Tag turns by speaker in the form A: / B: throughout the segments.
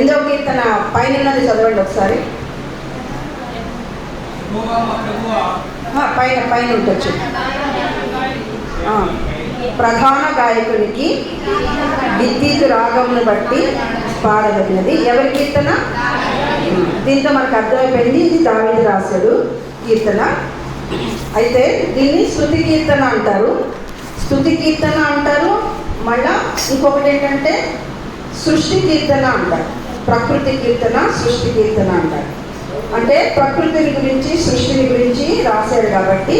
A: ఎనిమిదవ కీర్తన పైన చదవండి ఒకసారి. పైన పైన ఉండొచ్చు ప్రధాన గాయకునికి విద్యుత్ రాగమును బట్టి పాడదగినది ఎవరి కీర్తన? దీంతో మనకు అర్థమైపోయింది. ఇది దావీదు రాశాడు కీర్తన. అయితే దీన్ని స్థుతి కీర్తన అంటారు. స్థుతి కీర్తన అంటారు. మళ్ళా ఇంకొకటి ఏంటంటే సృష్టి కీర్తన అంటారు. ప్రకృతి కీర్తన సృష్టి కీర్తన అంటారు. అంటే ప్రకృతిని గురించి సృష్టిని గురించి రాశాడు కాబట్టి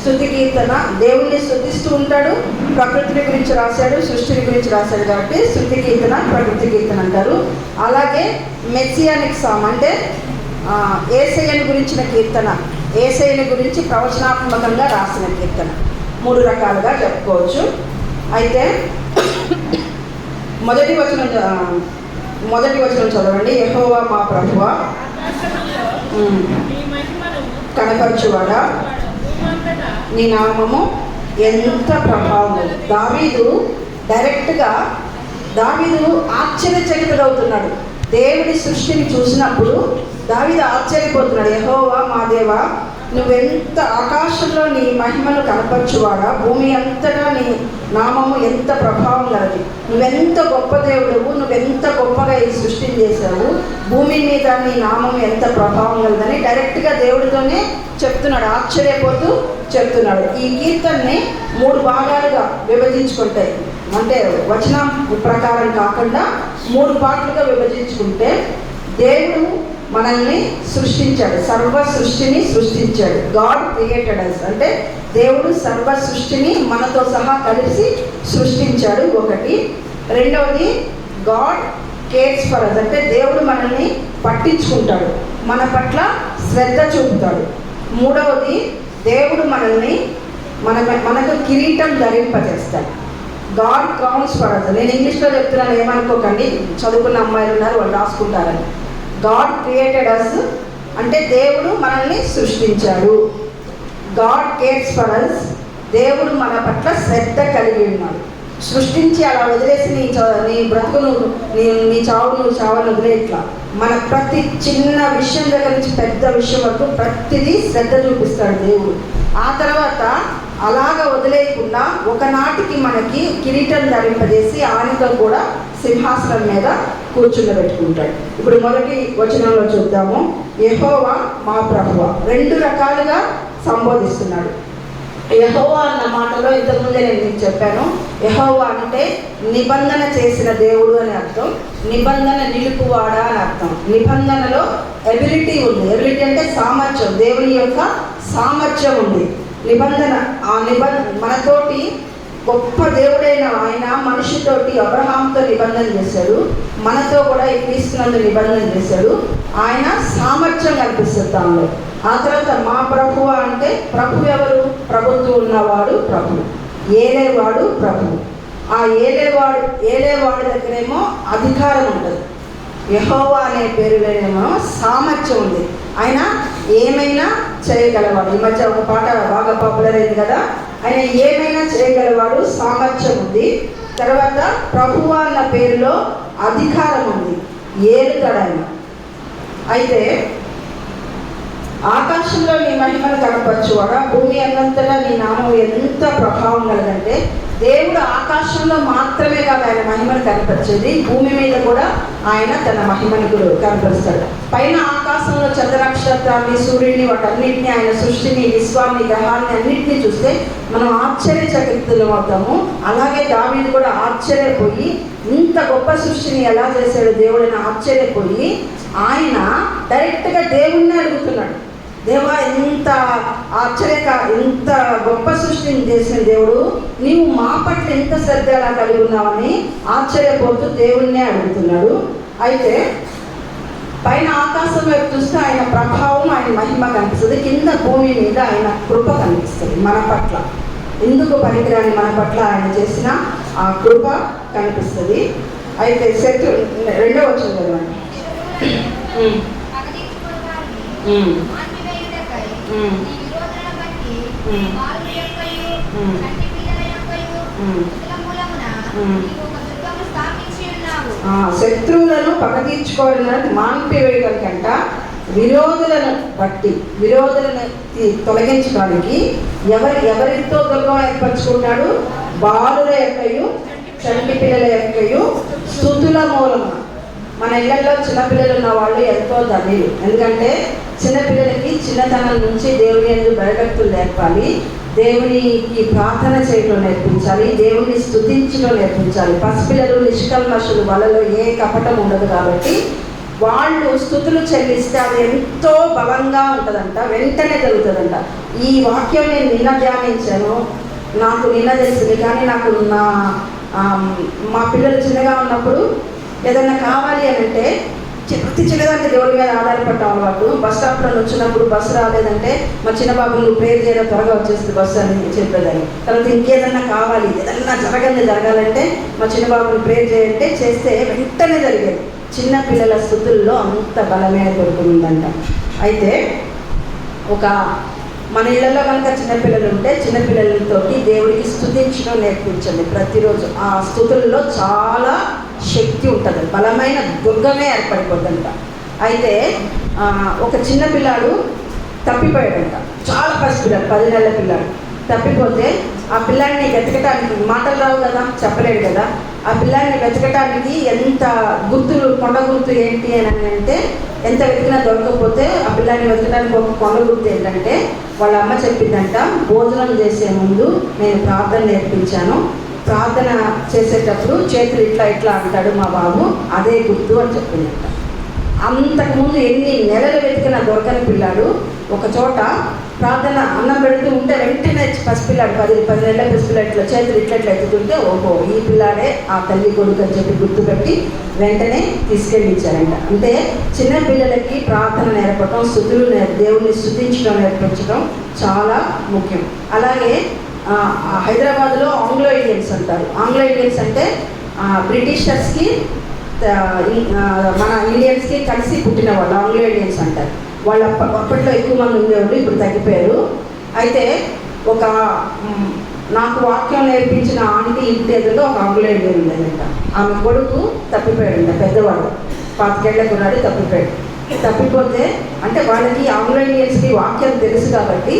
A: స్థుతి కీర్తన దేవుణ్ణి స్థుతిస్తూ ఉంటాడు ప్రకృతిని గురించి రాశాడు సృష్టిని గురించి రాశాడు కాబట్టి స్థుతి కీర్తన ప్రకృతి కీర్తన అంటారు. అలాగే మెస్సియానిక్ సామ్ అంటే ఆ, ఏసయ్యని గురించిన కీర్తన ఏసయ్యని గురించి ప్రవచనాత్మకంగా రాసిన కీర్తన. మూడు రకాలుగా చెప్పుకోవచ్చు. అయితే మొదటి వచనం మొదటి వచనం చదవండి. యహోవా మా ప్రభువ.
B: నీ
A: కనపరచువాడా? నీ నామము ఎంత ప్రభావం దావీదు డైరెక్ట్గా దావీదు ఆశ్చర్యచకితుడవుతున్నాడు. దేవుడి సృష్టిని చూసినప్పుడు దావీదు ఆశ్చర్యపోతున్నాడు. యహోవా మా దేవా నువ్వెంత ఆకాశంలో నీ మహిమను కనపరచువాడా? భూమి అంతటా నీ నామము ఎంత ప్రభావం కలది. నువ్వెంత గొప్ప దేవుడవు నువ్వెంత గొప్పగా ఈ సృష్టిని చేశావు భూమి మీద నీ నామం ఎంత ప్రభావం కలదని డైరెక్ట్గా దేవుడితోనే చెప్తున్నాడు ఆశ్చర్యపోతూ చెప్తున్నాడు. ఈ కీర్తనని మూడు భాగాలుగా విభజించుకుంటాయి అంటే వచనం ప్రకారం కాకుండా మూడు పాటలుగా విభజించుకుంటే దేవుడు మనల్ని సృష్టించాడు. సర్వ సృష్టిని సృష్టించాడు. గాడ్ క్రియేటెడ్ అస్ అంటే దేవుడు సర్వ సృష్టిని మనతో సహా కలిసి సృష్టించాడు ఒకటి. రెండవది గాడ్ కేర్స్ ఫర్ అస్ అంటే దేవుడు మనల్ని పట్టించుకుంటాడు. మన పట్ల శ్రద్ధ చూపుతాడు. మూడవది దేవుడు మనల్ని మన మనకు కిరీటం ధరింపజేస్తాడు. గాడ్ కౌన్స్ ఫర్ అస్ నేను ఇంగ్లీష్లో చెప్తున్నాను ఏమనుకోకండి. చదువుకున్న అమ్మాయిలు ఉన్నారు వాళ్ళు రాసుకుంటారని. గాడ్ క్రియేటెడ్ అస్ అంటే దేవుడు మనల్ని సృష్టించాడు. గాడ్ కేర్స్ ఫర్ అస్ దేవుడు మన పట్ల శ్రద్ధ కలిగి ఉన్నాడు. సృష్టించి అలా వదిలేసి నీ చ- నీ బ్రతుకును నీ నీ చావు నువ్వు చావని వదిలేట్లా మన ప్రతి చిన్న విషయం దగ్గర నుంచి పెద్ద విషయం వరకు ప్రతిదీ శ్రద్ధ చూపిస్తాడు దేవుడు. ఆ తర్వాత అలాగ వదిలేయకుండా ఒకనాటికి మనకి కిరీటం ధరింపజేసి ఆయనతో కూడా సింహాసనం మీద కూర్చుండబెట్టుకుంటాడు. ఇప్పుడు మొదటి వచనంలో చూద్దాము. యహోవా మా ప్రభువ. రెండు రకాలుగా సంబోధిస్తున్నాడు. యహోవా అన్న మాటలో ఇంతకుముందే నేను మీకు చెప్పాను. యహోవా అంటే నిబంధన చేసిన దేవుడు అని అర్థం. నిబంధన నిలుపువాడా అని అర్థం. నిబంధనలో ఎబిలిటీ ఉంది. ఎబిలిటీ అంటే సామర్థ్యం. దేవుని యొక్క సామర్థ్యం ఉంది. నిబంధన ఆ నిబంధన మనతోటి గొప్ప దేవుడైన ఆయన మనిషితోటి అబ్రహాంతో నిబంధన చేశాడు. మనతో కూడా ఈ క్రీస్తునందు నిబంధన చేశాడు. ఆయన సామర్థ్యం కనిపిస్తుంది తనలో ఆ తర్వాత మా ప్రభువ అంటే ప్రభు ఎవరు? ప్రభుత్వం ఉన్నవాడు ప్రభు ఏలేవాడు ప్రభు ఆ ఏలేవాడు ఏలేవాడి దగ్గరేమో అధికారం ఉంటుంది. యహోవా అనే పేరు సామర్థ్యం ఉంది. ఆయన ఏమైనా చేయగలవాడు. ఈ మధ్య ఒక పాట బాగా పాపులర్ అయింది కదా? ఆయన ఏమైనా చేయగలవాడు సామర్థ్యం ఉంది తర్వాత ప్రభువా అన్న పేరులో అధికారం ఉంది ఏలుతాడు ఆయన అయితే ఆకాశంలో నీ మహిమను కనపరచువాడా? భూమి అన్నంతటా నీ నామం ఎంత ప్రభావం కలదంటే దేవుడు ఆకాశంలో మాత్రమే కాదు ఆయన మహిమను కనపరిచేది. భూమి మీద కూడా ఆయన తన మహిమను కనపరుస్తాడు. పైన ఆకాశంలో చంద్రనక్షత్రాన్ని సూర్యుడిని వాటన్నిటిని ఆయన సృష్టిని విశ్వాన్ని గ్రహాన్ని అన్నింటినీ చూస్తే మనం ఆశ్చర్యచకితులం అవుతాము. అలాగే దావీదు కూడా ఆశ్చర్యపోయి ఇంత గొప్ప సృష్టిని ఎలా చేశాడు దేవుడిని ఆశ్చర్యపోయి ఆయన డైరెక్ట్గా దేవుణ్ణి అడుగుతున్నాడు. దేవా ఇంత ఆశ్చర్యక ఇంత గొప్ప సృష్టిని చేసిన దేవుడు నీవు మా పట్ల ఎంత శ్రద్ధ ఎలా కలిగి ఉన్నావని ఆశ్చర్యపోతూ దేవుణ్ణే అడుగుతున్నాడు. అయితే పైన ఆకాశం వైపు చూస్తే ఆయన ప్రభావం ఆయన మహిమ కనిపిస్తుంది. కింద భూమి మీద ఆయన కృప కనిపిస్తుంది మన పట్ల. ఎందుకు పనికిరాని మన పట్ల ఆయన చేసిన ఆ కృప కనిపిస్తుంది. అయితే శత్రు రెండో వచ్చింది కదండి శత్రువులను పగతీర్చుకోవడానికి మాన్పివేయడానికంట కంట విరోధులను బట్టి విరోధులను తొలగించడానికి ఎవరి ఎవరితో దుర్గం ఏర్పరచుకుంటాడు బాలుల యొక్కయు చంటి పిల్లల యొక్కయు స్థుతుల మూలమున మన ఇళ్ళలో చిన్నపిల్లలు ఉన్న వాళ్ళు ఎంతో ధన్యులు. ఎందుకంటే చిన్నపిల్లలకి చిన్నతనం నుంచి దేవుని ఎందుకు భయభక్తులు నేర్పాలి. దేవునికి ప్రార్థన చేయడం నేర్పించాలి. దేవుని స్థుతించడం నేర్పించాలి. పసిపిల్లలు నిష్కల్మషులు వాళ్ళలో ఏ కపటం ఉండదు కాబట్టి వాళ్ళు స్థుతులు చెల్లిస్తే అది ఎంతో బలంగా ఉంటుందంట వెంటనే జరుగుతుందంట. ఈ వాక్యం నేను నిన్న ధ్యానించాను. నాకు నిన్న తెలిసింది. కానీ నాకు నా మా పిల్లలు చిన్నగా ఉన్నప్పుడు ఏదైనా కావాలి అని అంటే ప్రతి చిన్నదానికి దేవుడి మీద ఆధారపడ్డాం వాళ్ళు బస్ స్టాప్లో వచ్చినప్పుడు బస్సు రాలేదంటే మా చిన్న బాబు నువ్వు ప్రేర్ చేయడం త్వరగా వచ్చేస్తుంది బస్సు అని చెప్పేదాన్ని. తర్వాత ఇంకేదన్నా కావాలి ఏదన్నా జరగని జరగాలంటే మా చిన్న బాబుని ప్రేర్ చేయంటే చేస్తే వెంటనే జరిగేది. చిన్న పిల్లల స్థుతుల్లో అంత బలమే దొరుకుతుందంట అయితే ఒక మన ఇళ్ళలో కనుక చిన్నపిల్లలు ఉంటే చిన్నపిల్లలతోటి దేవుడికి స్థుతించడం నేర్పించండి. ప్రతిరోజు ఆ స్థుతుల్లో చాలా శక్తి ఉంటుంది బలమైన దుర్గమే ఏర్పడిపోద్దంట. అయితే ఒక చిన్న పిల్లాడు తప్పిపోయాడంట. చాలా పసిపిల్లాడు పది నెలల పిల్లాడు. తప్పిపోతే ఆ పిల్లాడిని వెతకటానికి మాటలు రావు కదా చెప్పలేడు కదా. ఆ పిల్లాడిని వెతకటానికి ఎంత గుర్తులు కొండ గుర్తు ఏంటి అని అంటే ఎంత వెతికినా దొరకకపోతే ఆ పిల్లాడిని వెతకడానికి ఒక కొండ గుర్తు ఏంటంటే వాళ్ళ అమ్మ చెప్పిందంట భోజనం చేసే ముందు నేను ప్రార్థన నేర్పించాను. ప్రార్థన చేసేటప్పుడు చేతులు ఇట్లా ఇట్లా అంటాడు మా బాబు అదే గుర్తు అని చెప్పిందంట అంతకుముందు ఎన్ని నెలలు వెతికిన దొరకని పిల్లాడు ఒక చోట ప్రార్థన అన్నం పెడుతూ ఉంటే వెంటనే పసిపిల్లాడు పది పది నెలల పసిపిల్లాడు ఇట్లా చేతులు ఇట్లా ఇట్లా ఎత్తుతుంటే ఓహో ఈ పిల్లాడే ఆ తల్లి కొడుకు అని చెప్పి గుర్తుపెట్టి వెంటనే తీసుకెళ్ళించారంట. అంటే చిన్న పిల్లలకి ప్రార్థన నేర్పడం స్థుతులు నేర్ దేవుణ్ణి స్థుతించడం నేర్పించడం చాలా ముఖ్యం. అలాగే హైదరాబాద్లో ఆంగ్లో ఇండియన్స్ అంటారు. ఆంగ్లో ఇండియన్స్ అంటే బ్రిటిషర్స్కి మన ఇండియన్స్కి కలిసి పుట్టిన వాళ్ళు ఆంగ్లో ఇండియన్స్ అంటారు. వాళ్ళు అప్పట్లో ఎక్కువ మంది ఉండేవాళ్ళు ఇప్పుడు తగ్గిపోయారు. అయితే ఒక నాకు వాక్యం నేర్పించిన ఆంటీ ఇంటి ఎదురుగా ఒక ఆంగ్లో ఇండియన్ ఉండేదంట. ఆమె కొడుకు తప్పిపోయాడంట పెద్దవాడు. పాతికేళ్ళకు ఉన్నాడు తప్పిపోయాడు. తప్పిపోతే అంటే వాళ్ళకి ఆంగ్లో ఇండియన్స్కి వాక్యం తెలుసు కాబట్టి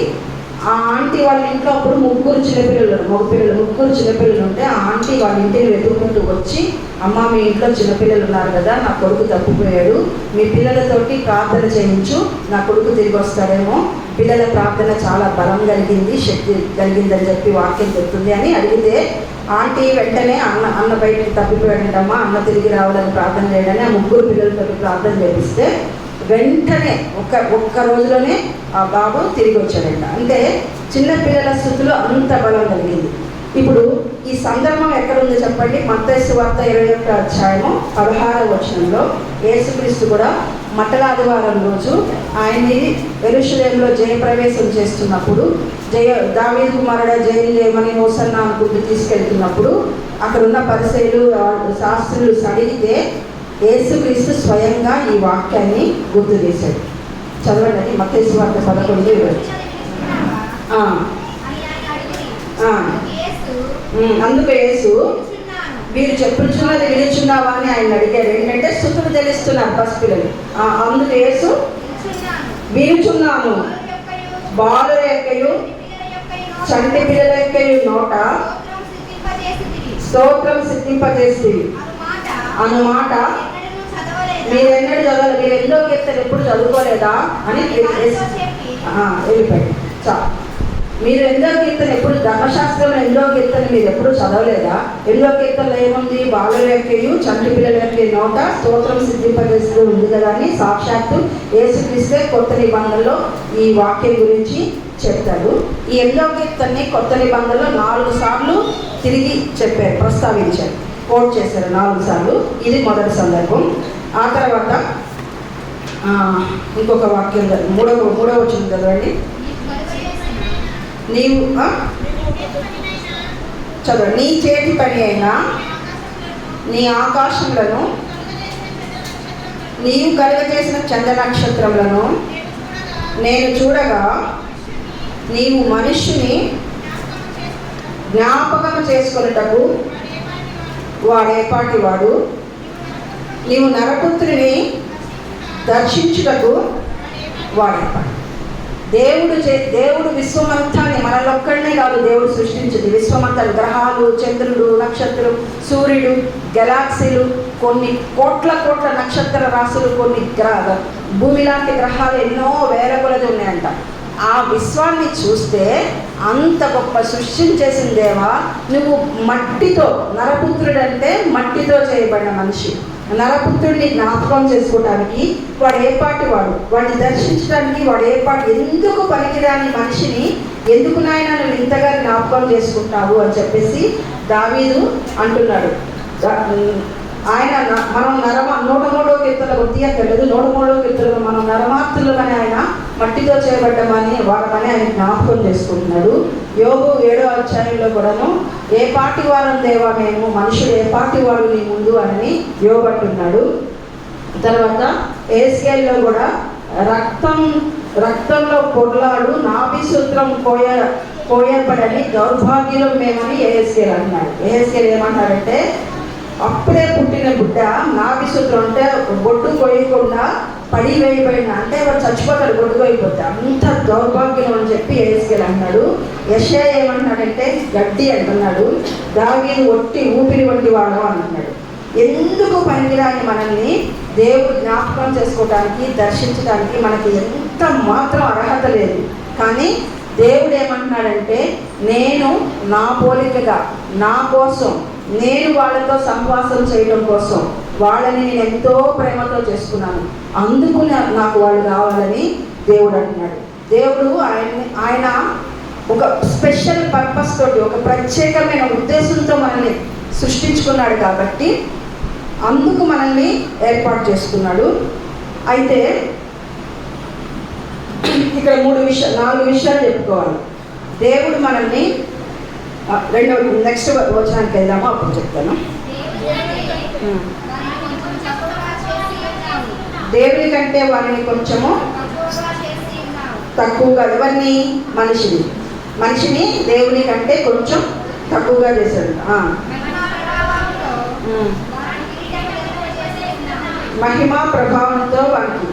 A: ఆ ఆంటీ వాళ్ళ ఇంట్లో అప్పుడు ముగ్గురు చిన్నపిల్లలు మగపిల్లలు ముగ్గురు చిన్నపిల్లలు ఉంటే ఆ ఆంటీ వాళ్ళ ఇంటిని వెతుక్కుంటూ వచ్చి అమ్మ మీ ఇంట్లో చిన్నపిల్లలు ఉన్నారు కదా నా కొడుకు తప్పిపోయాడు. మీ పిల్లలతోటి ప్రార్థన చేయించు నా కొడుకు తిరిగి వస్తాడేమో. పిల్లల ప్రార్థన చాలా బలం కలిగింది శక్తి కలిగిందని చెప్పి వాక్యం చెప్తుంది అని అడిగితే ఆంటీ వెంటనే అన్న అన్న బయటకు తప్పిపోయాడంటమ్మా అన్న తిరిగి రావాలని ప్రార్థన చేయడని ఆ ముగ్గురు పిల్లలతో ప్రార్థన చేపిస్తే వెంటనే ఒక్క ఒక్క రోజులోనే ఆ బాబు తిరిగి వచ్చాడంట. అంటే చిన్నపిల్లల స్థుతిలో స్థితిలో అంత బలం కలిగింది. ఇప్పుడు ఈ సందర్భం ఎక్కడుంది చెప్పండి. మత్తైసు వార్త ఇరవై ఒక్క అధ్యాయము పదహారవ వచనంలో యేసుక్రీస్తు కూడా మట్టల ఆదివారం రోజు ఆయన్ని ఎరుషులేంలో జయప్రవేశం చేస్తున్నప్పుడు జయ దావీ కుమారుడ జయం జయమని మోసన్న అనుకుంటూ తీసుకెళ్తున్నప్పుడు అక్కడ ఉన్న పరిశైలు శాస్త్రులు అడిగితే యేసుక్రీస్తు స్వయంగా ఈ వాక్యాన్ని గుర్తు చేశాడు. చదవండి మత్తయి వార్త పదకొండు ఇరవై. అందుకు యేసు వీరు చెప్పుచున్నది వినుచున్నావా? అని ఆయన అడిగారు ఏంటంటే స్థుతులు తెలుస్తున్నారు పసిపిల్లలు ఆ, అందుకు యేసు వినుచున్నాను. బాలుర యొక్కయు చంటి పిల్లల యొక్కయు నోట స్తోత్రం సిద్ధింపజేసి అన్న మాట మీరెన్నడూ చదవాలి. మీరు ఎన్నో కీర్తన ఎప్పుడు చదువుకోలేదా అని యేసు ఆ, వెళ్ళిపోయాడు. చా. మీరు ఎందో కీర్తన ఎప్పుడు ధర్మశాస్త్రంలో ఎందో కీర్తన మీరు ఎప్పుడు చదవలేదా? ఎందో కీర్తనలో ఏముంది? బాలుల యొక్కయు చంటి పిల్లల యొక్క నోట స్తోత్రం సిద్ధింపజేస్తూ ఉంది కదా అని సాక్షాత్తు యేసుక్రీస్తే కొత్త నిబంధనలో ఈ వాక్యం గురించి చెప్తాడు. ఈ ఎందో కీర్తనని కొత్త నిబంధనలో నాలుగు సార్లు తిరిగి చెప్పారు ప్రస్తావించారు. కోట్ చేశారు నాలుగు సార్లు. ఇది మొదటి సందర్భం. ఆ తర్వాత ఇంకొక వాక్యం మూడవ మూడవ వచ్చింది చదవండి. నీవు చదవండి. నీ చేతి పని అయినా నీ ఆకాశములను నీవు కలుగజేసిన చంద్ర నక్షత్రములను నేను చూడగా నీవు మనిషిని జ్ఞాపకం చేసుకున్నటకు వాడేపాటి వాడు నీవు నరపుత్రిని దర్శించుటకు వాడేవాడు దేవుడు చే దేవుడు విశ్వమంతాన్ని మనలొక్కడనే కాదు దేవుడు సృష్టించింది. విశ్వమంతా గ్రహాలు చంద్రుడు నక్షత్రం సూర్యుడు గెలాక్సీలు కొన్ని కోట్ల కోట్ల నక్షత్ర రాశులు కొన్ని గ్రహ భూమి లాంటి గ్రహాలు ఎన్నో వేరే కొలది ఉన్నాయంట. ఆ విశ్వాన్ని చూస్తే అంత గొప్ప సృష్టిని చేసిన దేవా నువ్వు మట్టితో నరపుత్రుడంటే మట్టితో చేయబడిన మనిషి. నరపుత్రుడిని జ్ఞాపకం చేసుకోవడానికి వాడు ఏ వాడు? వాడిని దర్శించడానికి వాడు ఏ ఎందుకు పనికిరాని మనిషిని ఎందుకు నాయన నువ్వు ఇంతగా జ్ఞాపకం చేసుకుంటావు అని చెప్పేసి దావీదు అంటున్నాడు. ఆయన మనం నరమ నూట మూడో కీర్తనకు తెలియదు. నూట మూడో కీర్తనలో మనం నరమాత్రులమని ఆయన మట్టితో చేయబడ్డమని వాడమని ఆయన జ్ఞాపకం చేసుకుంటున్నాడు. యోగు ఏడో అధ్యాయంలో కూడాను ఏ పాటి వారం దేవా మేము మనుషులు ఏ పాటి వాడు నీ ముందు? అని యోగు అంటున్నాడు. తర్వాత ఏసియల్లో కూడా రక్తం రక్తంలో పొట్లాడు నాభి సూత్రం కోయ కోయబడని దౌర్భాగ్యులం మేమని ఏఎస్కేల్ అంటున్నాడు. ఏఎస్కేల్ ఏమంటారంటే అప్పుడే పుట్టిన బిడ్డ నాభి సూత్రం అంటే బొడ్డు కొయ్యకుండా పడి వేయబడిన అంటే వాడు చచ్చిపోతాడు బొడ్డు అంత దౌర్భాగ్యం అని చెప్పి ఏసుకెళ్ళి అన్నాడు యశయ ఏమంటున్నాడంటే గడ్డి అంటున్నాడు. దావీదు ఒట్టి ఊపిరి వంటి వాడు అంటున్నాడు. ఎందుకు పనికిరాని మనల్ని దేవుడు జ్ఞాపకం చేసుకోవడానికి దర్శించడానికి మనకి ఎంత మాత్రం అర్హత లేదు. కానీ దేవుడు ఏమంటున్నాడంటే నేను నా పోలికగా నా కోసం నేను వాళ్ళతో సంవాసం చేయడం కోసం వాళ్ళని నేను ఎంతో ప్రేమతో చేసుకున్నాను. అందుకు నా- నాకు వాళ్ళు కావాలని దేవుడు అంటున్నాడు. దేవుడు ఆయన ఆయన ఒక స్పెషల్ పర్పస్ తోటి ఒక ప్రత్యేకమైన ఉద్దేశంతో మనల్ని సృష్టించుకున్నాడు కాబట్టి అందుకు మనల్ని ఏర్పాటు చేసుకున్నాడు. అయితే ఇక్కడ మూడు విషయాలు నాలుగు విషయాలు చెప్పుకోవాలి. దేవుడు మనల్ని ఆ, రెండో నెక్స్ట్ వచనానికి వెళ్దాము అప్పుడు చెప్తాను. దేవుని కంటే వారిని కొంచెము తక్కువగా ఎవరిని? మనిషిని. మనిషిని దేవుని కంటే కొంచెం తక్కువగా చేశాడు. మహిమ ప్రభావంతో వానికి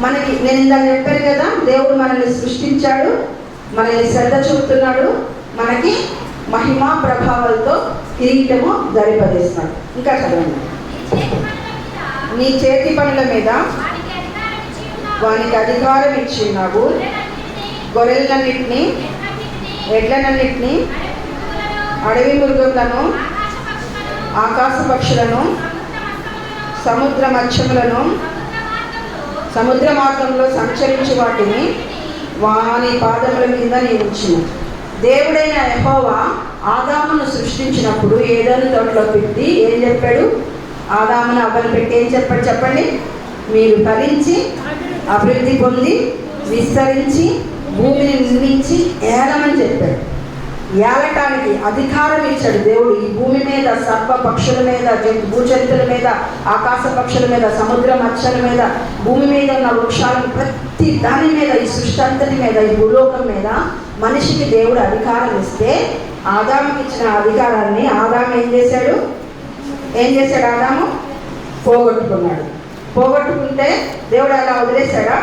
A: మనకి నేను ఇందాక చెప్పాను కదా దేవుడు మనల్ని సృష్టించాడు మనల్ని శ్రద్ధ చూపుతున్నాడు మనకి మహిమ ప్రభావాలతో కిరీటము ధరిపజేస్తున్నాడు. ఇంకా చదవండి. నీ చేతి పనుల మీద వానికి అధికారం ఇచ్చి ఉన్నావు. గొర్రెలన్నింటినీ ఎడ్లనన్నింటినీ అడవి మృగములను ఆకాశ పక్షులను సముద్ర మత్స్యములను సముద్ర మార్గంలో సంచరించి వాటిని వాని పాదముల మీద నియమించిన దేవుడైన ఎహోవా ఆదామును సృష్టించినప్పుడు ఏదైనా తోటలో పెట్టి ఏం చెప్పాడు? ఆదామును అవ్వను పెట్టి ఏం చెప్పాడు చెప్పండి? మీరు ఫలించి అభివృద్ధి పొంది విస్తరించి భూమిని నిర్మించి ఏలమని చెప్పాడు. ఏలటానికి అధికారం ఇచ్చాడు దేవుడు. ఈ భూమి మీద సర్ప పక్షుల మీద జంతు భూజంతుల మీద ఆకాశ పక్షుల మీద సముద్ర మచ్చల మీద భూమి మీద ఉన్న వృక్షాలను ప్రతి దాని మీద ఈ సృష్టి అంతటి మీద ఈ భూలోకం మీద మనిషికి దేవుడు అధికారం ఇస్తే ఆదాముకి ఇచ్చిన అధికారాన్ని ఆదాము ఏం చేశాడు? ఏం చేశాడు ఆదాము? పోగొట్టుకున్నాడు. పోగొట్టుకుంటే దేవుడు అలా వదిలేశాడా?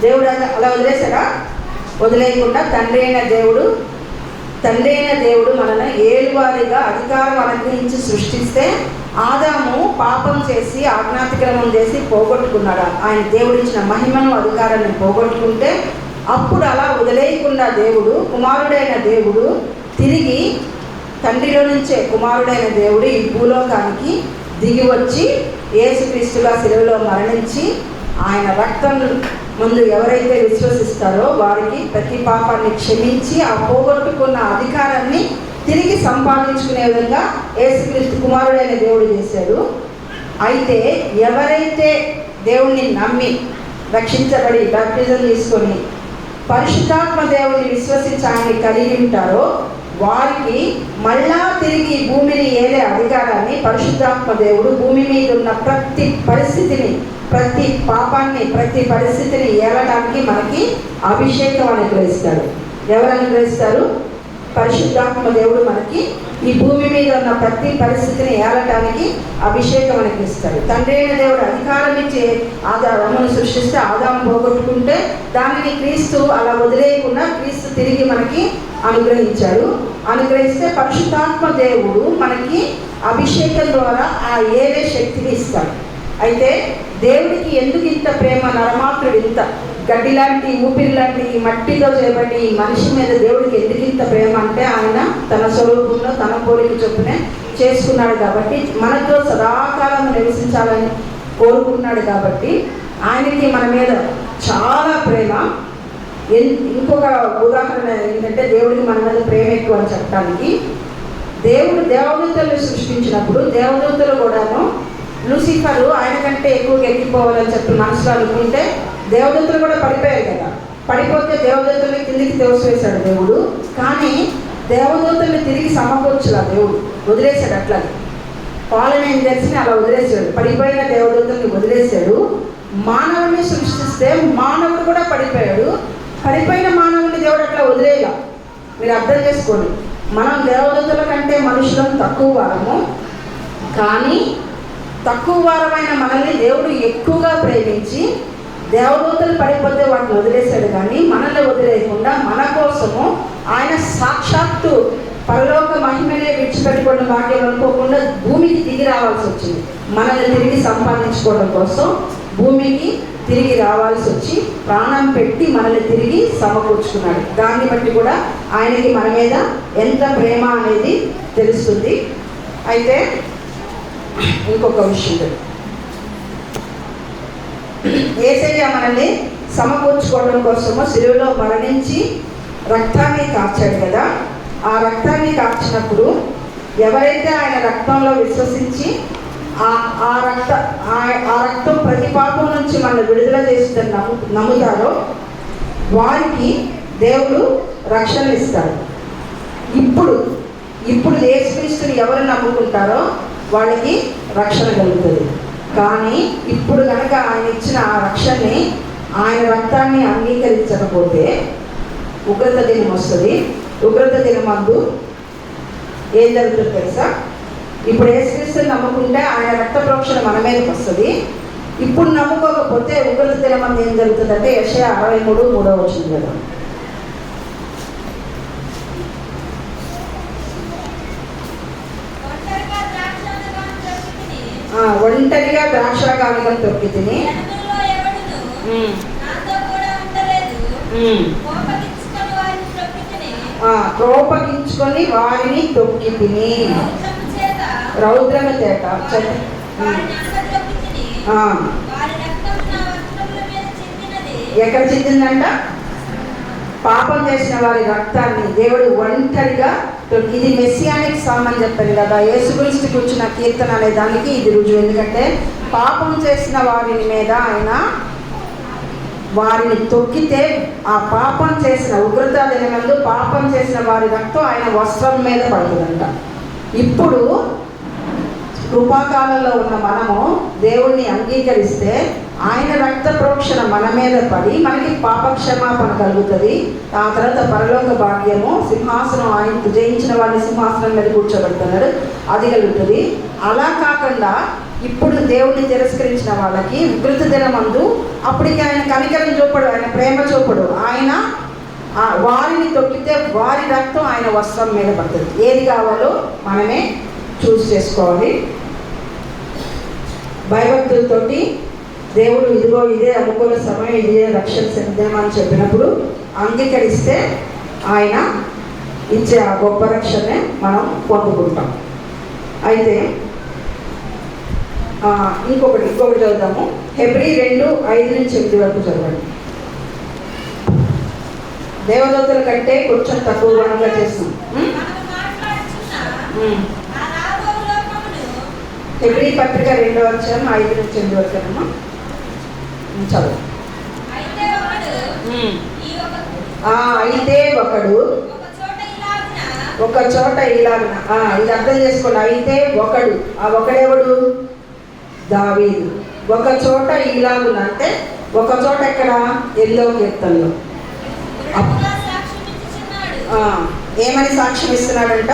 A: దేవుడు అలా అలా వదిలేశాడా? వదిలేయకుండా తండ్రి అయిన దేవుడు తండ్రి అయిన దేవుడు మనల్ని ఏలువారిగా అధికారం అనుగ్రహించి సృష్టిస్తే ఆదాము పాపం చేసి ఆజ్ఞాతిక్రమం చేసి పోగొట్టుకున్నాడు. ఆయన దేవుడిచ్చిన మహిమను అధికారాన్ని పోగొట్టుకుంటే అప్పుడు అలా వదిలేయకుండా దేవుడు కుమారుడైన దేవుడు తిరిగి తండ్రిలో నుంచే కుమారుడైన దేవుడు ఈ భూలోకానికి దిగి వచ్చి ఏసుక్రీస్తుగా శిలువలో మరణించి ఆయన రక్తం ముందు ఎవరైతే విశ్వసిస్తారో వారికి ప్రతి పాపాన్ని క్షమించి ఆ పోగొట్టుకున్న అధికారాన్ని తిరిగి సంపాదించుకునే విధంగా యేసుక్రీస్తు కుమారుడైన దేవుడు చేశాడు. అయితే ఎవరైతే దేవుణ్ణి నమ్మి రక్షించబడి బాప్టిజం తీసుకొని పరిశుద్ధాత్మ దేవుని విశ్వసించి ఆయన్ని కలిగి ఉంటారో వారికి మళ్ళా తిరిగి భూమిని ఏలే అధికారాన్ని పరిశుద్ధాత్మ దేవుడు భూమి మీద ఉన్న ప్రతి పరిస్థితిని ప్రతి పాపాన్ని ప్రతి పరిస్థితిని ఏలడానికి మనకి అభిషేకం అనుగ్రహిస్తాడు ఎవరు అనుగ్రహిస్తారు పరిశుద్ధాత్మ దేవుడు మనకి ఈ భూమి మీద ఉన్న ప్రతి పరిస్థితిని ఏలటానికి అభిషేకం మనకి తండ్రి అయిన దేవుడు అధికారం ఇచ్చి ఆదామును సృష్టిస్తే ఆదాము పోగొట్టుకుంటే దానిని క్రీస్తు అలా వదిలేయకుండా క్రీస్తు తిరిగి మనకి అనుగ్రహించాడు. అనుగ్రహిస్తే పరిశుద్ధాత్మ దేవుడు మనకి అభిషేకం ద్వారా ఆ ఏరే శక్తిని ఇస్తాడు. అయితే దేవుడికి ఎందుకు ఇంత ప్రేమ నరమాత్రుడు ఇంత? గడ్డి లాంటి ఊపిరి లాంటి మట్టితో చేయబడి ఈ మనిషి మీద దేవుడికి ఎందుకు ఇంత ప్రేమ అంటే ఆయన తన స్వరూపంలో తన కోరిక చొప్పునే చేసుకున్నాడు కాబట్టి మనతో సదాకాలం నివసించాలని కోరుకున్నాడు కాబట్టి ఆయనకి మన మీద చాలా ప్రేమ. ఎన్- ఇంకొక ఉదాహరణ ఏంటంటే దేవుడికి మన మీద ప్రేమ ఎక్కువ అని చెప్పడానికి. దేవుడు దేవదూతలు సృష్టించినప్పుడు దేవదూతలు కూడాను లూసిఫరు ఆయన కంటే ఎక్కువగా ఎక్కిపోవాలని చెప్పి మనసులో అనుకుంటే దేవదత్తులు కూడా పడిపోయారు కదా. పడిపోతే దేవదత్తుల్ని కిందికి తోసివేశాడు దేవుడు. కానీ దేవదూతల్ని తిరిగి సమకూర్చులా దేవుడు. వదిలేశాడు అట్లాగే. పాలన తెలిసి అలా వదిలేశాడు. పడిపోయిన దేవదూతల్ని వదిలేశాడు. మానవుని సృష్టిస్తే మానవుడు కూడా పడిపోయాడు. పడిపోయిన మానవుని దేవుడు అట్లా వదిలేయగా మీరు అర్థం చేసుకోండి. మనం దేవదూతల కంటే మనుషులం తక్కువ వారము. కానీ తక్కువ వారమైన మనల్ని దేవుడు ఎక్కువగా ప్రేమించి దేవదూతలు పడిపోతే వాటిని వదిలేశాడు కానీ మనల్ని వదిలేయకుండా మన కోసము ఆయన సాక్షాత్తు పరలోక మహిమనే విడిచిపెట్టుకోవడం భాగ్యం అనుకోకుండా భూమికి తిరిగి రావాల్సి వచ్చింది. మనల్ని తిరిగి సంపాదించుకోవడం కోసం భూమికి తిరిగి రావాల్సి వచ్చి ప్రాణం పెట్టి మనల్ని తిరిగి సమకూర్చుకున్నాడు. దాన్ని బట్టి కూడా ఆయనకి మన మీద ఎంత ప్రేమ అనేది తెలుస్తుంది. అయితే ఇంకొక విషయం ఏసయ్య మనల్ని సమకూర్చుకోవడం కోసము సిలువలో మరణించి రక్తాన్ని కార్చాడు కదా. ఆ రక్తాన్ని కార్చినప్పుడు ఎవరైతే ఆయన రక్తంలో విశ్వసించి ఆ ఆ రక్త ఆ- ఆ రక్తం ప్రతి పాపం నుంచి మనల్ని విడుదల చేస్తుందని నమ్ము నమ్ముతారో వారికి దేవుడు రక్షణ ఇస్తాడు. ఇప్పుడు ఇప్పుడు యేసుక్రీస్తుని ఎవరు నమ్ముకుంటారో వాళ్ళకి రక్షణ కలుగుతుంది. కానీ ఇప్పుడు కనుక ఆయన ఇచ్చిన ఆ రక్షణని ఆయన రక్తాన్ని అంగీకరించకపోతే ఉగ్రత దినం వస్తుంది. ఉగ్రత దినమందు ఏం జరుగుతుందో తెలుసా? ఇప్పుడు యేసుక్రీస్తుని నమ్ముకుంటే ఆయన రక్త ప్రోక్షణ మన మీదకి వస్తుంది. ఇప్పుడు నమ్ముకోకపోతే ఉగ్రత దినమందు ఏం జరుగుతుందంటే యశ అరవై మూడు మూడో వచ్చింది కదా
C: ఒంటరిగా ద్రాక్షారసాన్ని త్రొక్కితిని.
A: ఆ, ఒంటరిగా ద్రాక్ష తొక్కి తిని.
C: కోపగించుకొని వారిని
A: తొక్కి తిని
C: రౌద్రము చేత.
A: ఎక్కడ చెందిందంట? పాపం చేసిన వారి రక్తాన్ని దేవుడు ఒంటరిగా ఇది మెస్సియానిక్ సామ్ అని చెప్పాను కదా యేసుక్రీస్తు కూర్చున్న కీర్తన అనే దానికి ఇది రుజువు. ఎందుకంటే పాపం చేసిన వారి మీద ఆయన వారిని తొక్కితే ఆ పాపం చేసిన ఉగ్రత దినమందు పాపం చేసిన వారి రక్తం ఆయన వస్త్రం మీద పడుతుందంట. ఇప్పుడు కృపాకాలంలో ఉన్న మనము దేవుణ్ణి అంగీకరిస్తే ఆయన రక్త ప్రోక్షణ మన మీద పడి మనకి పాపక్షమాపణ కలుగుతుంది. ఆ తర్వాత పరలోక భాగ్యము సింహాసనం ఆయన జయించిన వాడిని సింహాసనం మీద కూర్చోబెడుతున్నాడు అది కలుగుతుంది. అలా కాకుండా ఇప్పుడు దేవుణ్ణి తిరస్కరించిన వాళ్ళకి ఉగ్రత దినమందు అప్పటికి ఆయన కనికరం చూపడు ఆయన ప్రేమ చూపడు. ఆయన వారిని తొక్కితే వారి రక్తం ఆయన వస్త్రం మీద పడుతుంది. ఏది కావాలో మనమే చూస్ చేసుకోవాలి. భయభక్తులతోటి దేవుడు ఇదిగో ఇదే అనుకూల సమయం ఇదే రక్షణ సిద్ధం అని చెప్పినప్పుడు అంగీకరిస్తే ఆయన ఇచ్చే ఆ గొప్ప రక్షణనే మనం పొందుకుంటాం. అయితే ఇంకొకటి ఇంకొకటి చదువుతాము ఫిబ్రవరి రెండు ఐదు నుంచి ఎనిమిది వరకు చదవండి. దేవదూతల కంటే కొంచెం తక్కువ గుణంగా చేస్తాం. ఫిబ్రవరి పత్రిక రెండో వచ్చాము ఐదు నుంచి ఎనిమిది ఉం, చదువు.
C: అయితే ఒకడు ఒక చోట ఇలాగున?
A: ఇది అర్థం చేసుకోండి. అయితే ఒకడు ఆ ఒకడెవడు దావీదు. ఒక చోట ఇలాగున? అంటే ఒక చోట ఎక్కడ? ఎల్లో కీర్తనలో ఏమని సాక్ష్యం ఇస్తున్నాడంట?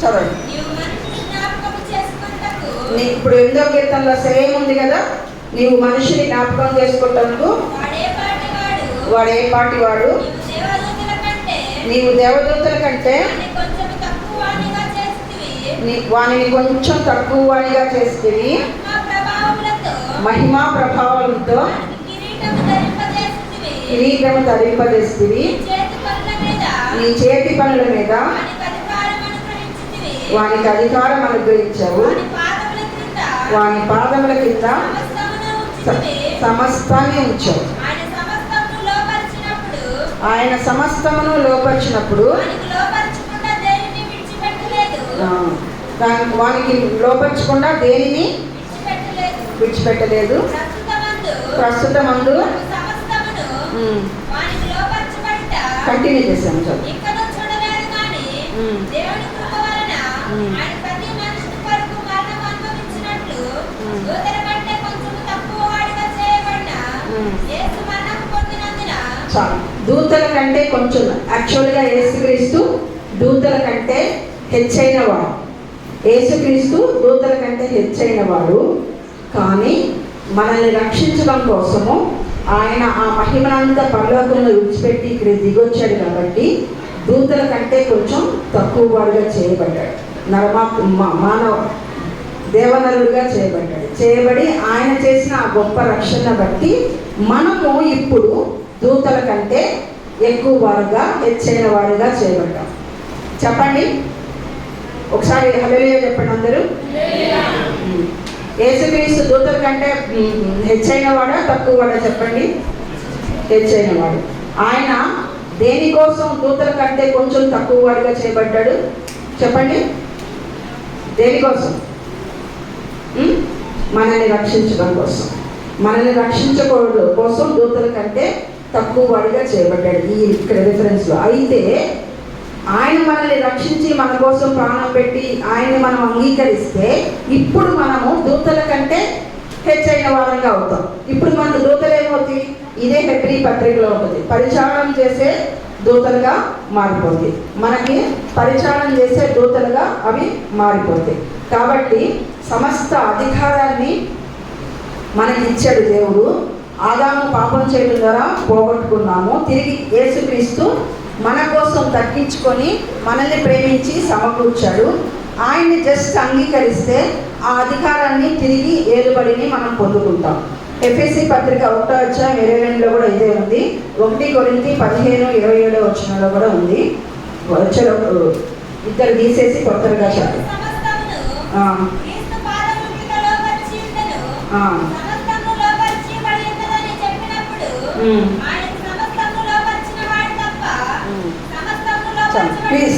A: చదవండి. ఇప్పుడు ఎనిమిదో కీర్తనలో సేమ్ ఉంది కదా నీవు మనిషిని జ్ఞాపకం చేసుకుంటూ
C: వాడే పాటి వాడు
A: ఏ పాటి వాడు?
C: నీవు దేవదూతల కంటే
A: వాణిని కంటే
C: కొంచెం తక్కువ వాణిగా
A: నీ వానిని కొంచెం చేస్తుంది మహిమా ప్రభావంతో
C: కిరీటము
A: ధరింపజేస్తుంది
C: నీ చేతి పనుల మీద వానికి అధికారం
A: వానికి అధికారం అనుగ్రహించావు.
C: వాని పాదముల
A: కింద సమస్తాన్ని ఉంచావు
C: ఆయన సమస్తమును లోపరిచినప్పుడు వానికి లోపరచకుండా దేనిని విడిచిపెట్టలేదు.
A: వానికి
C: లోపరచబడ్డ
A: కంటిన్యూ చేశాము చదువు
C: ఇంకనూ చూడలేదు కానీ
A: ఉమ్.
C: దేవుని కృప వలన
A: ఉమ్.
C: ఆయన ప్రతి మనిషిని కొరకు మరణం అనుభవించినట్లు
A: ఉమ్.
C: దూతల కంటే కొంచెం తక్కువ వాడిగా చేయబడిన
A: ఉమ్.
C: యేసు మరణం
A: స్వామి. దూతల కంటే కొంచెం యాక్చువల్గా యేసుక్రీస్తు దూతల కంటే హెచ్చైన వాడు యేసుక్రీస్తు దూతల కంటే హెచ్చైన వాడు కానీ మనల్ని రక్షించడం కోసము ఆయన ఆ మహిమనంత పరలోకంలో విడిచిపెట్టి ఇక్కడ దిగొచ్చాడు కాబట్టి దూతల కంటే కొంచెం తక్కువ వాడుగా చేయబడ్డాడు. నర్మా మా- మానవ దేవనరుడుగా చేయబడ్డాడు. చేయబడి ఆయన చేసిన ఆ గొప్ప రక్షణ బట్టి మనము ఇప్పుడు దూతల కంటే ఎక్కువ వారుగా హెచ్చైన వారుగా చేయబడ్డాం. చెప్పండి. ఒకసారి హలో చెప్పండి అందరూ. ఉమ్. యేసుక్రీస్తు దూతల కంటే హెచ్చైన వాడా తక్కువ వాడా చెప్పండి. హెచ్చైన వాడు. ఆయన దేనికోసం దూతల కంటే కొంచెం తక్కువ వాడుగా చేయబడ్డాడు? చెప్పండి. దేనికోసం మనల్ని రక్షించడం కోసం. మనల్ని రక్షించకూడదు కోసం దూతల కంటే తక్కువ వాడిగా చేయబడ్డాడు ఈ ఇక్కడ రిఫరెన్స్లో అయితే ఆయన మనల్ని రక్షించి మన కోసం ప్రాణం పెట్టి ఆయన్ని మనం అంగీకరిస్తే ఇప్పుడు మనము దూతల కంటే హెచ్చైన వారంగా అవుతాం. ఇప్పుడు మన దూతలు ఇదే హెబ్రి పత్రికలో ఉంటుంది. పరిచారం చేసే దూతలుగా మారిపోతాయి. మనకి పరిచారం చేసే దూతలుగా అవి మారిపోతాయి. కాబట్టి సమస్త అధికారాన్ని మనకి ఇచ్చాడు దేవుడు. ఆదాము పాపం చేయడం ద్వారా పోగొట్టుకున్నాము. తిరిగి యేసుక్రీస్తు మన కోసం తగ్గించుకొని మనల్ని ప్రేమించి సమకూర్చాడు. ఆయన్ని జస్ట్ అంగీకరిస్తే ఆ అధికారాన్ని తిరిగి ఏలుబడిని మనం పొందుకుంటాం. ఎఫ్ఎస్సి పత్రిక ఒకటో అధ్యాయం ఇరవై రెండులో కూడా ఇదే ఉంది. ఒకటి కొరింతి పదిహేను ఇరవై ఏడో వచ్చినలో కూడా ఉంది. వచ్చలో ఇద్దరు తీసేసి కొత్తగా చెప్పాలి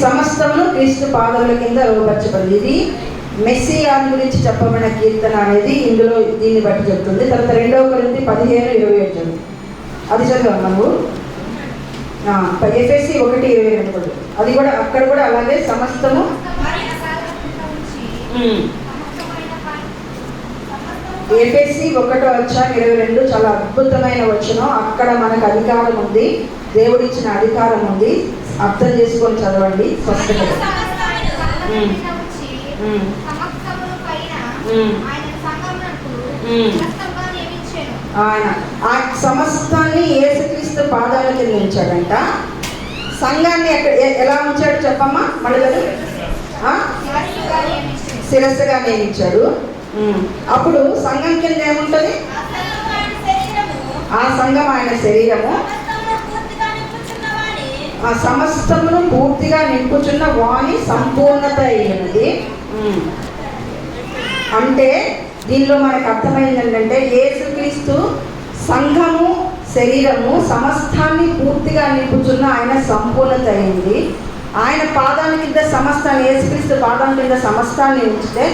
C: సమస్తమును క్రీస్తు పాదముల కింద
A: రూపరచబడింది ఇది మెస్సియాన్ గురించి చెప్పబడిన కీర్తన అనేది ఇందులో దీన్ని బట్టి చెప్తుంది. తర్వాత రెండవ కొరింథీ పదిహేను ఇరవై ఏడు అది చదివా నువ్వు ఎఫ్ఎస్సి ఒకటి ఇరవై రెండు అది కూడా అక్కడ కూడా అలాగే సమస్తము
C: ఆయన సాధనముగా ఉంచి సమస్తమైన పని సమస్తము
A: ఏపీసీ ఒకటో అధ్యాయం ఇరవై రెండు చాలా అద్భుతమైన వచనం. అక్కడ మనకు అధికారం ఉంది. దేవుడిచ్చిన అధికారం ఉంది. అర్థం చేసుకొని చదవండి. స్పష్టంగా.
C: ఆయన
A: ఆ సమస్తాన్ని యేసుక్రీస్తు పాదాల కింద ఉంచాడంట. సంఘాన్ని ఎక్కడ ఎలా ఉంచాడు చెప్పమ్మా? మళ్ళీ?
C: శిరస్సుగా
A: నియమించాడు. అప్పుడు సంఘం కింద ఏముంటుంది?
C: ఆ
A: సంఘం ఆయన శరీరము. ఆ సమస్తమును పూర్తిగా నింపుచున్న వాణి సంపూర్ణత అయినది. అంటే దీనిలో మనకు అర్థమైంది ఏంటంటే యేసుక్రీస్తు సంఘము శరీరము సమస్తాన్ని పూర్తిగా నింపుచున్న ఆయన సంపూర్ణత అయింది. ఆయన పాదాల కింద సమస్తాన్ని యేసుక్రీస్తు పాదాల కింద సమస్తాన్ని ఉంచితే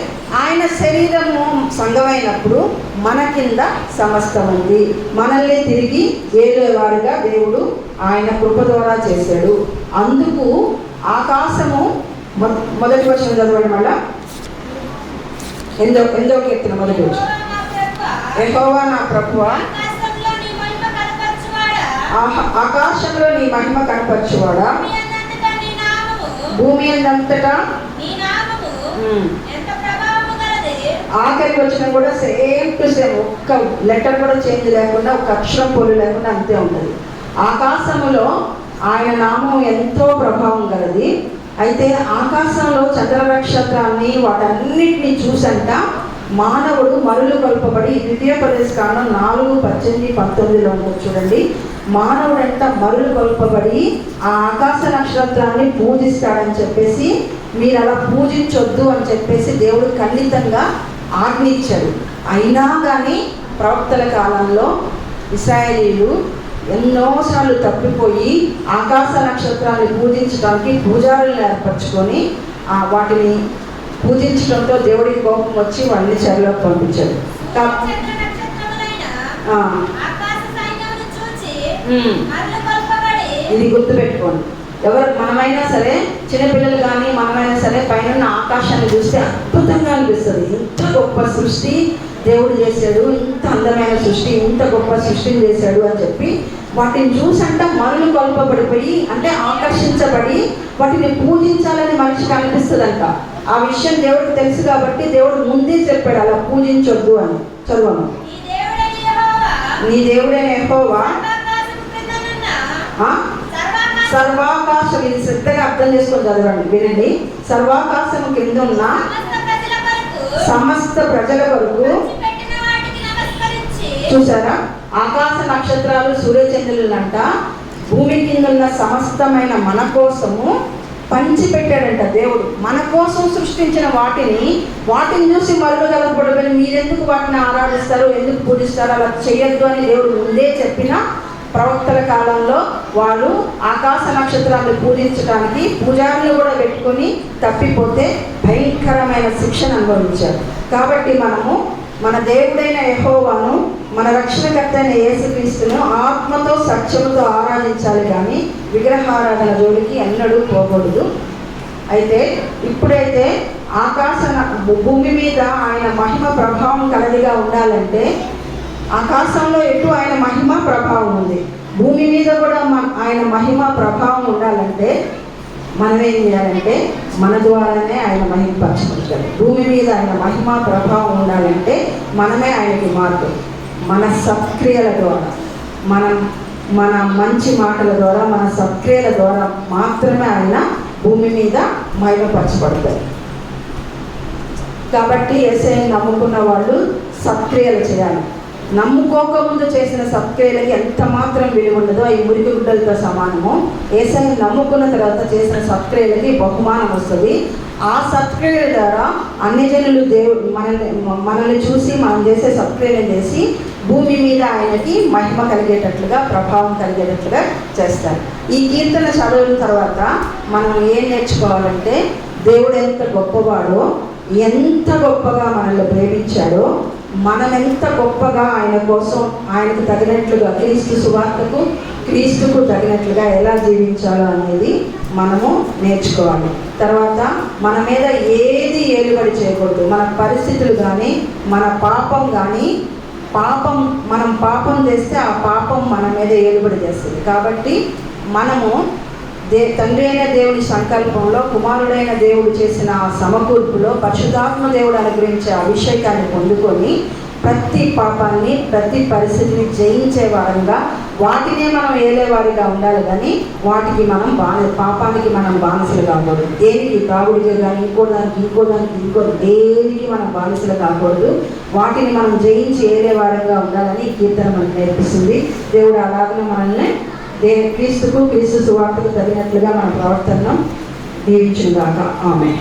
A: ఆయన శరీరము సంఘమైనప్పుడు మన కింద సమస్తం ఉంది. మనల్ని తిరిగి ఏలేవారుగా దేవుడు ఆయన కృప ద్వారా చేశాడు. అందుకు ఆకాశము మొదటి వచ్చిన చదవండి మళ్ళా. ఎందో ఎందో కీర్తన మొదటి వచ్చిన
C: యెహోవా నా ప్రభువా, ఆకాశంలో నీ మహిమ కనపరచువాడా, భూమి
A: అంతటా
C: నీ నామము
A: ఉమ్,
C: ఎంత ప్రభావము
A: ఆఖరి వచ్చిన కూడా సేమ్ టు సేమ్ ఒక్క లెటర్ కూడా చేంజ్ లేకుండా ఒక అక్షరం పొలు లేకుండా అంతే ఉంటుంది. ఆకాశములో ఆయన నామం ఎంతో ప్రభావం కలది అయితే ఆకాశంలో చంద్ర నక్షత్రాన్ని వాటన్నిటిని చూసంట మానవుడు మరులు కలుపబడి ద్వితీయ ప్రదేశ కాలం నాలుగు పద్దెనిమిది పంతొమ్మిదిలో ఉంటుంది చూడండి. మానవుడంట మరులు కలుపబడి ఆ ఆకాశ నక్షత్రాన్ని పూజిస్తాడని చెప్పేసి మీరు అలా పూజించొద్దు అని చెప్పేసి దేవుడు ఖండితంగా ఆజ్ఞ ఇచ్చాడు అయినా కానీ ప్రవక్తల కాలంలో ఇస్రాయేలీలు ఎన్నోసార్లు తప్పిపోయి ఆకాశ నక్షత్రాన్ని పూజించడానికి పూజారులను ఏర్పరచుకొని వాటిని పూజించడంతో దేవుడికి కోపం వచ్చి వాళ్ళని చెరలోకి పంపించాడు కా-
C: చంద్ర నక్షత్రములైన
A: ఆ,
C: ఆకాశ సైన్యమును చూచి
A: ఉమ్.
C: మరలు కలుపబడి
A: ఇది గుర్తుపెట్టుకోండి. ఎవరు మనమైనా సరే చిన్నపిల్లలు కానీ మనమైనా సరే పైన ఆకాశాన్ని చూస్తే అద్భుతంగా అనిపిస్తుంది. ఇంత గొప్ప సృష్టి దేవుడు చేశాడు ఇంత అందమైన సృష్టి ఇంత గొప్ప సృష్టిని చేశాడు అని చెప్పి వాటిని చూసంట మనులు కొల్పబడిపోయి అంటే ఆకర్షించబడి వాటిని పూజించాలని మనిషికి అనిపిస్తుందంట. ఆ విషయం దేవుడికి తెలుసు కాబట్టి దేవుడు ముందే చెప్పాడు అలా పూజించొద్దు అని చదువు నీ దేవుడైన ఆ
C: సర్వాకాశ
A: ఇది శ్రద్ధగా అర్థం చేసుకొని చదవండి వినండి. సర్వాకాశం కింద ఉన్న
C: సమస్త ప్రజల
A: వరకు చూసారా? ఆకాశ నక్షత్రాలు సూర్యచంద్రులంట. భూమి కింద ఉన్న సమస్తమైన మన కోసము పంచి పెట్టాడంట దేవుడు. మన కోసం సృష్టించిన వాటిని వాటిని చూసి మరులు కలపడమని మీరెందుకు వాటిని ఆరాధిస్తారు ఎందుకు పూజిస్తారు అలా చేయొద్దు అని దేవుడు ముందే చెప్పిన ప్రవక్తల కాలంలో వాళ్ళు ఆకాశ నక్షత్రాన్ని పూజించడానికి పూజారులు కూడా పెట్టుకొని తప్పిపోతే భయంకరమైన శిక్షను అనుభవించారు. కాబట్టి మనము మన దేవుడైన యహోవాను మన రక్షణకర్త అయిన యేసుక్రీస్తును ఆత్మతో సత్యముతో ఆరాధించాలి కానీ విగ్రహారాధన జోలికి ఎన్నడూ పోకూడదు. అయితే ఇప్పుడైతే ఆకాశ భూమి మీద ఆయన మహిమ ప్రభావం కలదిగా ఉండాలంటే ఆకాశంలో ఎటు ఆయన మహిమ ప్రభావం ఉంది? భూమి మీద కూడా మ- ఆయన మహిమ ప్రభావం ఉండాలంటే మనం ఏం చేయాలంటే మన ద్వారానే ఆయన మహిమపరచుకుంటాడు. భూమి మీద ఆయన మహిమ ప్రభావం ఉండాలంటే మనమే ఆయనకి మార్గం. మన సత్క్రియల ద్వారా మనం మన మంచి మాటల ద్వారా మన సత్క్రియల ద్వారా మాత్రమే ఆయన భూమి మీద మహిమపరచబడతారు కాబట్టి ఎస్ఐ నమ్ముకున్న వాళ్ళు సత్క్రియలు చేయాలి. నమ్ముకోకముందు చేసిన సత్క్రియలకి ఎంత మాత్రం విలువ ఉండదో ఈ మురికి గుడ్డలతో సమానము. ఏసైని నమ్ముకున్న తర్వాత చేసిన సత్క్రియలకి బహుమానం వస్తుంది. ఆ సత్క్రియల ద్వారా అన్ని జనులు దేవుడు మనల్ని మనల్ని చూసి మనం చేసే సత్క్రియలను చేసి భూమి మీద ఆయనకి మహిమ కలిగేటట్లుగా ప్రభావం కలిగేటట్లుగా చేస్తారు. ఈ కీర్తన చదివిన తర్వాత మనం ఏం నేర్చుకోవాలంటే దేవుడు ఎంత గొప్పవాడో ఎంత గొప్పగా మనల్ని ప్రేమించాడో మనమెంత గొప్పగా ఆయన కోసం ఆయనకు తగినట్లుగా క్రీస్తు సువార్తకు క్రీస్తుకు తగినట్లుగా ఎలా జీవించాలో అనేది మనము నేర్చుకోవాలి. తర్వాత మన మీద ఏది ఏలుబడి చేయకూడదు. మన పరిస్థితులు కానీ మన పాపం కానీ పాపం మనం పాపం చేస్తే ఆ పాపం మన మీద ఏలుబడి చేస్తుంది. కాబట్టి మనము దే తండ్రి అయిన దేవుని సంకల్పంలో కుమారుడైన దేవుడు చేసిన సమకూర్పులో పరిశుధాత్మ దేవుడు అనుగ్రహించే అభిషేకాన్ని పొందుకొని ప్రతి పాపాన్ని ప్రతి పరిస్థితిని జయించే వారంగా వాటినే మనం ఏలేవారిగా ఉండాలి కానీ వాటికి మనం బాన పాపానికి మనం బానిసలు కాకూడదు దేనికి? తాగుడికి కానీ ఇంకో దానికి ఇంకో దానికి ఇంకో దేనికి మనం బానిసలు కాకూడదు వాటిని మనం జయించి ఏలేవారంగా ఉండాలని ఈ కీర్తన మనకు నేర్పిస్తుంది. దేవుడు అలాగనే మనల్ని దే క్రీస్తుకు క్రీస్తు సువార్తకు తగినట్లుగా మనం ప్రవర్తనను దీవించుగాక ఆమె